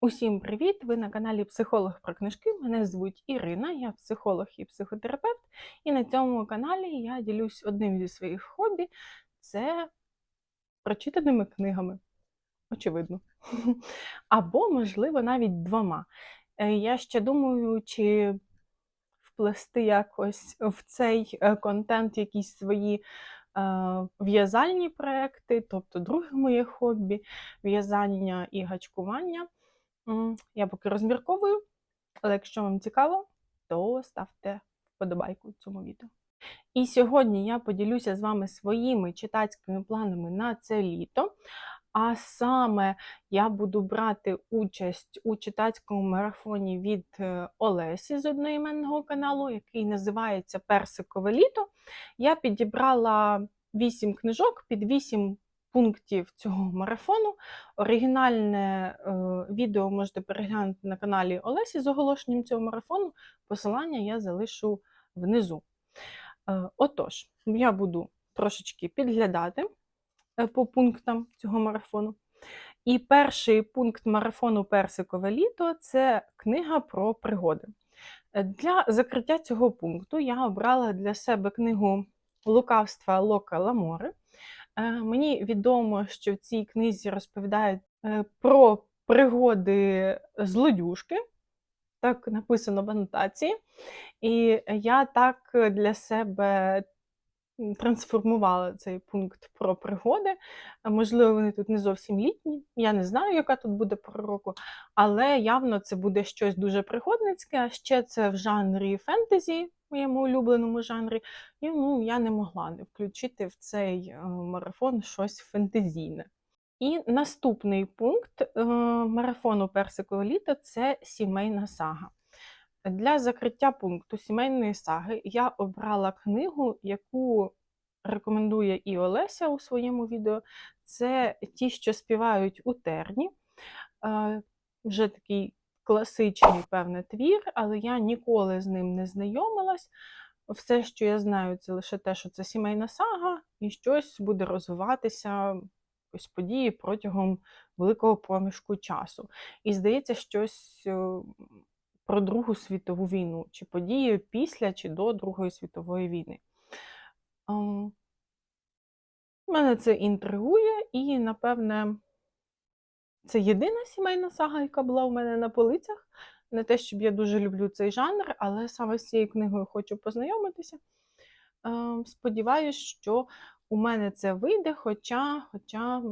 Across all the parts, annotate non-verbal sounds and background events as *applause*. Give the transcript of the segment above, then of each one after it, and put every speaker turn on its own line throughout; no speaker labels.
Усім привіт! Ви на каналі Психолог про книжки. Мене звуть Ірина, я психолог і психотерапевт. І на цьому каналі я ділюсь одним зі своїх хобі це прочитаними книгами. Очевидно. *laughs* Або, можливо, навіть двома. Е, Я ще думаю, чи вплести якось в цей е, контент якісь свої е, в'язальні проекти, тобто друге моє хобі в'язання і гачкування. Я поки розмірковую, але якщо вам цікаво, то ставте вподобайку цьому відео. І сьогодні я поділюся з вами своїми читацькими планами на це літо. А саме я буду брати участь у читацькому марафоні від е, Олесі з одноіменного каналу, який називається Персикове літо. Я підібрала 8 книжок під 8 пунктів цього марафону. Оригінальне е, відео можете переглянути на каналі Олесі з оголошенням цього марафону. Посилання я залишу внизу. Е, отож, я буду трошечки підглядати е, по пунктам цього марафону. І перший пункт марафону Персикове літо це книга про пригоди. Е, Для закриття цього пункту я обрала для себе книгу Лукавства Лока Ламори. Е, Мені відомо, що в цій книзі розповідають е, про пригоди злодюжки. Так написано в анотації. І я так для себе трансформувала цей пункт про пригоди. Можливо, вони тут не зовсім літні. Я не знаю, яка тут буде пора року, але явно це буде щось дуже пригодницьке. А ще це в жанрі фентезі, моєму улюбленому жанрі. І ну, я не могла не включити в цей е, марафон щось фентезійне. І наступний пункт е, марафону Персикове літо це сімейна сага. Для закриття пункту сімейної саги я обрала книгу, яку рекомендує і Олеся у своєму відео. Це ті, що співають у терні. Е, Вже такий класичний, певний твір, але я ніколи з ним не знайомилась. Все, що я знаю, це лише те, що це сімейна сага, і щось буде розвиватися ось події протягом великого проміжку часу. І здається, щось е, про Другу світову війну, чи події після чи до Другої світової війни. Ем, Мене це інтригує, і, напевне, це єдина сімейна сага, яка була у мене на полицях. Не те, щоб я дуже люблю цей жанр, але саме з цією книгою хочу познайомитися. Ем, Сподіваюсь, що у мене це вийде, хоча, хоча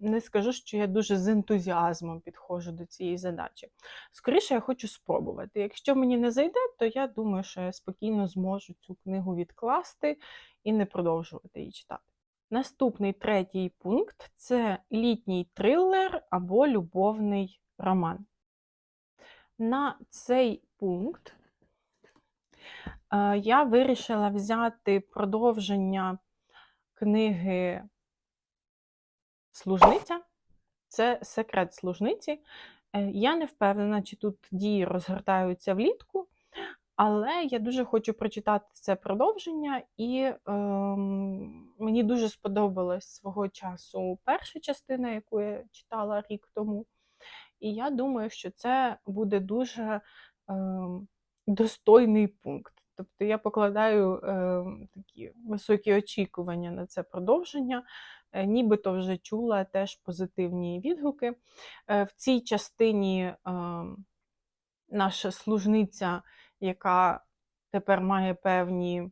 не скажу, що я дуже з ентузіазмом підходжу до цієї задачі. Скоріше, я хочу спробувати. Якщо мені не зайде, то я думаю, що я спокійно зможу цю книгу відкласти і не продовжувати її читати. Наступний третій пункт це літній трилер або любовний роман. На цей пункт е, я вирішила взяти продовження книги Служниця. Це секрет служниці. Е, Я не впевнена, чи тут дії розгортаються влітку, але я дуже хочу прочитати це продовження, і ем, мені дуже сподобалась свого часу перша частина, яку я читала рік тому. І я думаю, що це буде дуже ем, достойний пункт. Тобто я покладаю ем, такі високі очікування на це продовження. Е, Нібито вже чула теж позитивні відгуки. Е, В цій частині ем, наша служниця, яка тепер має певні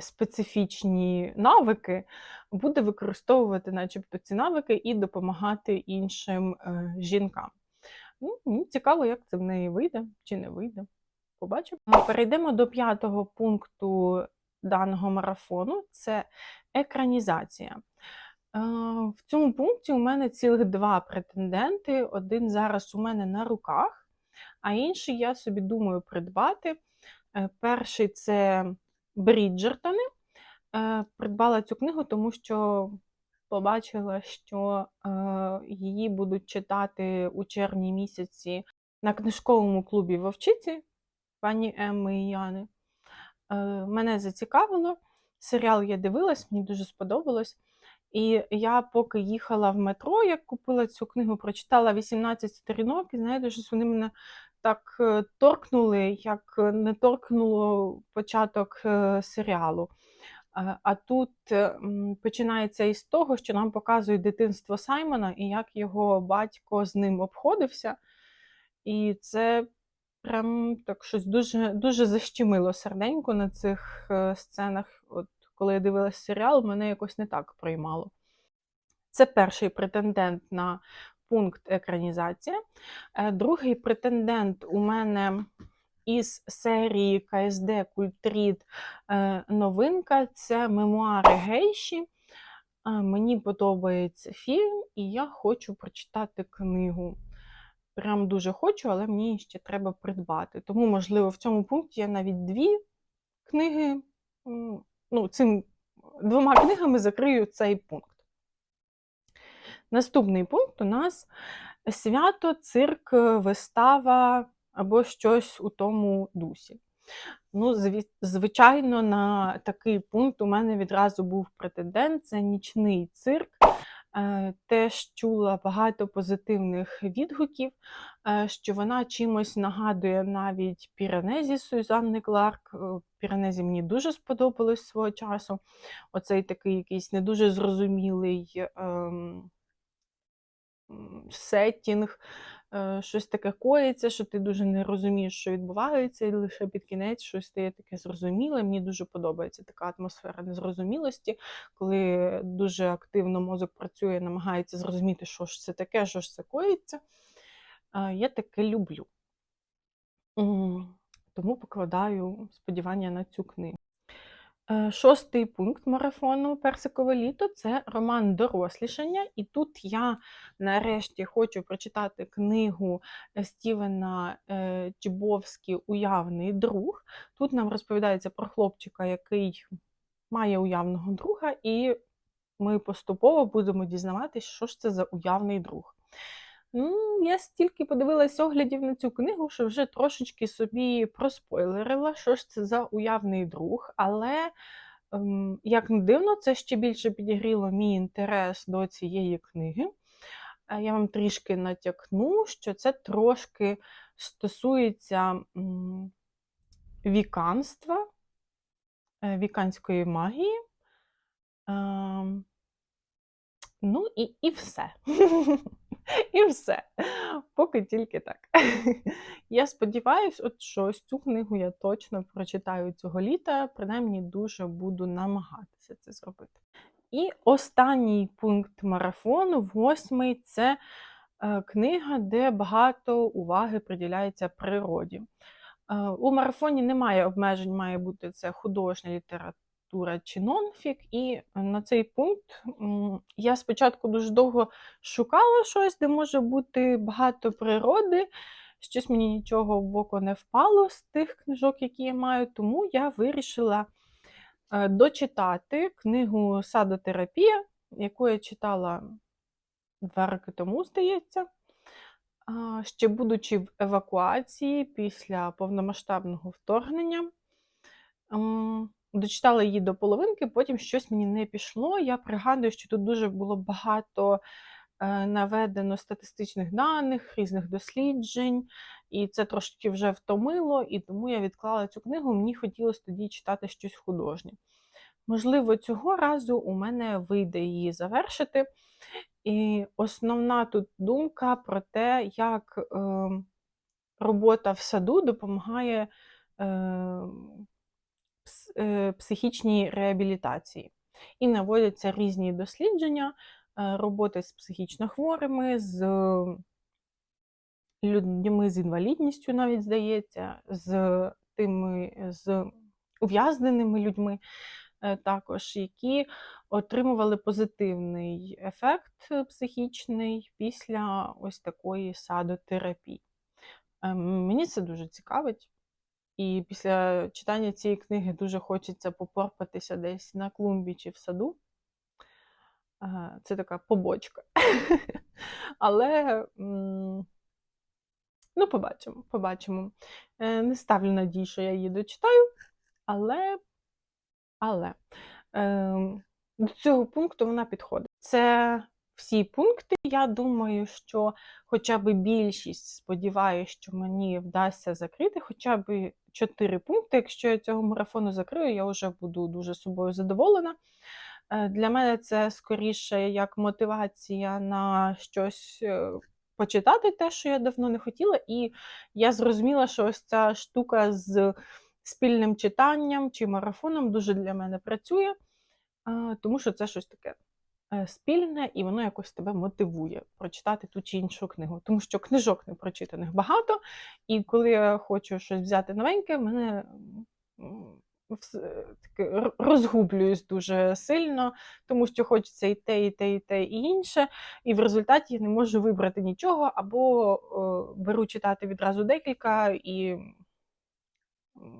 специфічні навики, буде використовувати, начебто, ці навики і допомагати іншим е, жінкам. Ну, мені цікаво, як це в неї вийде чи не вийде. Побачимо. Перейдемо до п'ятого пункту даного марафону це екранізація. Е, В цьому пункті у мене цілих два претенденти. Один зараз у мене на руках, а інший я собі думаю придбати. Е, Перший це Бріджертони. Е, Придбала цю книгу, тому що побачила, що е, її будуть читати у червні місяці на книжковому клубі Вовчиці пані Емми і Яни. Мене зацікавило. Серіал я дивилась, мені дуже сподобалось. І я поки їхала в метро, як купила цю книгу, прочитала 18 сторінок, і знаєте, щось вони мене так е, торкнули, як не торкнуло початок е, серіалу. Е, А тут е, починається із того, що нам показують дитинство Саймона і як його батько з ним обходився. І це прям так щось дуже, дуже защемило серденько на цих е, сценах. От коли я дивилась серіал, мене якось не так приймало. Це перший претендент на пункт екранізація. Е, Другий претендент у мене із серії КСД Культрід е, новинка це мемуари Гейші. Е, Мені подобається фільм, і я хочу прочитати книгу. Прям дуже хочу, але мені ще треба придбати. Тому, можливо, в цьому пункті я навіть дві книги, ну, цим двома книгами закрию цей пункт. Наступний пункт у нас свято, цирк, вистава або щось у тому дусі. Ну, звичайно, на такий пункт у мене відразу був претендент це нічний цирк. Е, Теж чула багато позитивних відгуків, е, що вона чимось нагадує навіть Піранезі Сюзанни Кларк. Е, Піранезі мені дуже сподобалось свого часу. Оцей такий якийсь не дуже зрозумілий ем, сеттінг, щось таке коїться, що ти дуже не розумієш, що відбувається, і лише під кінець щось стає таке зрозуміле. Мені дуже подобається така атмосфера незрозумілості, коли дуже активно мозок працює, намагається зрозуміти, що ж це таке, що ж це коїться. Е, Я таке люблю. Тому покладаю сподівання на цю книгу. Е, Шостий пункт марафону Персикове літо це роман дорослішання. І тут я нарешті хочу прочитати книгу е, Стівена е, Чібовські Уявний друг. Тут нам розповідається про хлопчика, який має уявного друга, і ми поступово будемо дізнаватися, що ж це за уявний друг. Ну, я стільки подивилась оглядів на цю книгу, що вже трошечки собі проспойлерила, що ж це за уявний друг, але, ем, як не дивно, це ще більше підігріло мій інтерес до цієї книги. Е, Я вам трішки натякну, що це трошки стосується віканства, е, віканської магії. Ем, Ну і, і все. *laughs* *laughs* І все. Поки тільки так. *laughs* Я сподіваюся, от що ось цю книгу я точно прочитаю цього літа, принаймні дуже буду намагатися це зробити. І останній пункт марафону, восьмий, це е, книга, де багато уваги приділяється природі. Е, У марафоні немає обмежень, має бути це художня література чи нонфік. І на цей пункт я спочатку дуже довго шукала щось, де може бути багато природи. Щось мені нічого в око не впало з тих книжок, які я маю, тому я вирішила е, дочитати книгу Садотерапія, яку я читала два роки тому, здається. Ще будучи в евакуації після повномасштабного вторгнення. Дочитала її до половинки, потім щось мені не пішло. Я пригадую, що тут дуже було багато е, наведено статистичних даних, різних досліджень, і це трошки вже втомило, і тому я відклала цю книгу. Мені хотілося тоді читати щось художнє. Можливо, цього разу у мене вийде її завершити. І основна тут думка про те, як е, робота в саду допомагає е, психічній реабілітації. І наводяться різні дослідження е, роботи з психічно хворими, з людьми з інвалідністю, навіть здається, з тими з ув'язненими людьми е, також, які отримували позитивний ефект е, психічний після ось такої садотерапії. Е, Мені це дуже цікавить. І після читання цієї книги дуже хочеться попорпатися десь на клумбі чи в саду. Е, Це така побочка. *laughs* Але ну, побачимо, побачимо. Е, Не ставлю надій, що я її дочитаю, але. але ем, до цього пункту вона підходить. Це всі пункти. Я думаю, що хоча б більшість, сподіваюся, що мені вдасться закрити хоча б 4 пункти. Якщо я цього марафону закрию, я вже буду дуже собою задоволена. Е, Для мене це скоріше як мотивація на щось е, почитати, те, що я давно не хотіла, і я зрозуміла, що ось ця штука з спільним читанням чи марафоном дуже для мене працює, е, тому що це щось таке спільне, і воно якось тебе мотивує прочитати ту чи іншу книгу. Тому що книжок непрочитаних багато, і коли я хочу щось взяти новеньке, мене м, таке розгублююсь дуже сильно, тому що хочеться і те, і те, і те, і інше. І в результаті я не можу вибрати нічого, або е, беру читати відразу декілька, і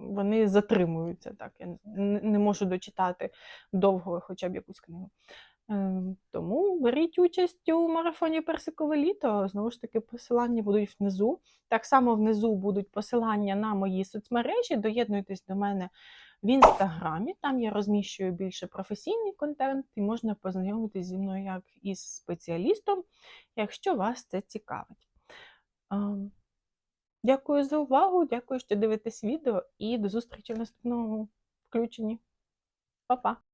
вони затримуються. Так. Я не можу дочитати довго хоча б якусь книгу. Е, Тому беріть участь у марафоні Персикове літо. Знову ж таки, посилання будуть внизу. Так само внизу будуть посилання на мої соцмережі. Доєднуйтесь до мене в інстаграмі. Там я розміщую більше професійний контент, і можна познайомитись зі мною як із спеціалістом, якщо вас це цікавить. Ем, Дякую за увагу, дякую, що дивитесь відео, і до зустрічі в наступному включенні. Па-па!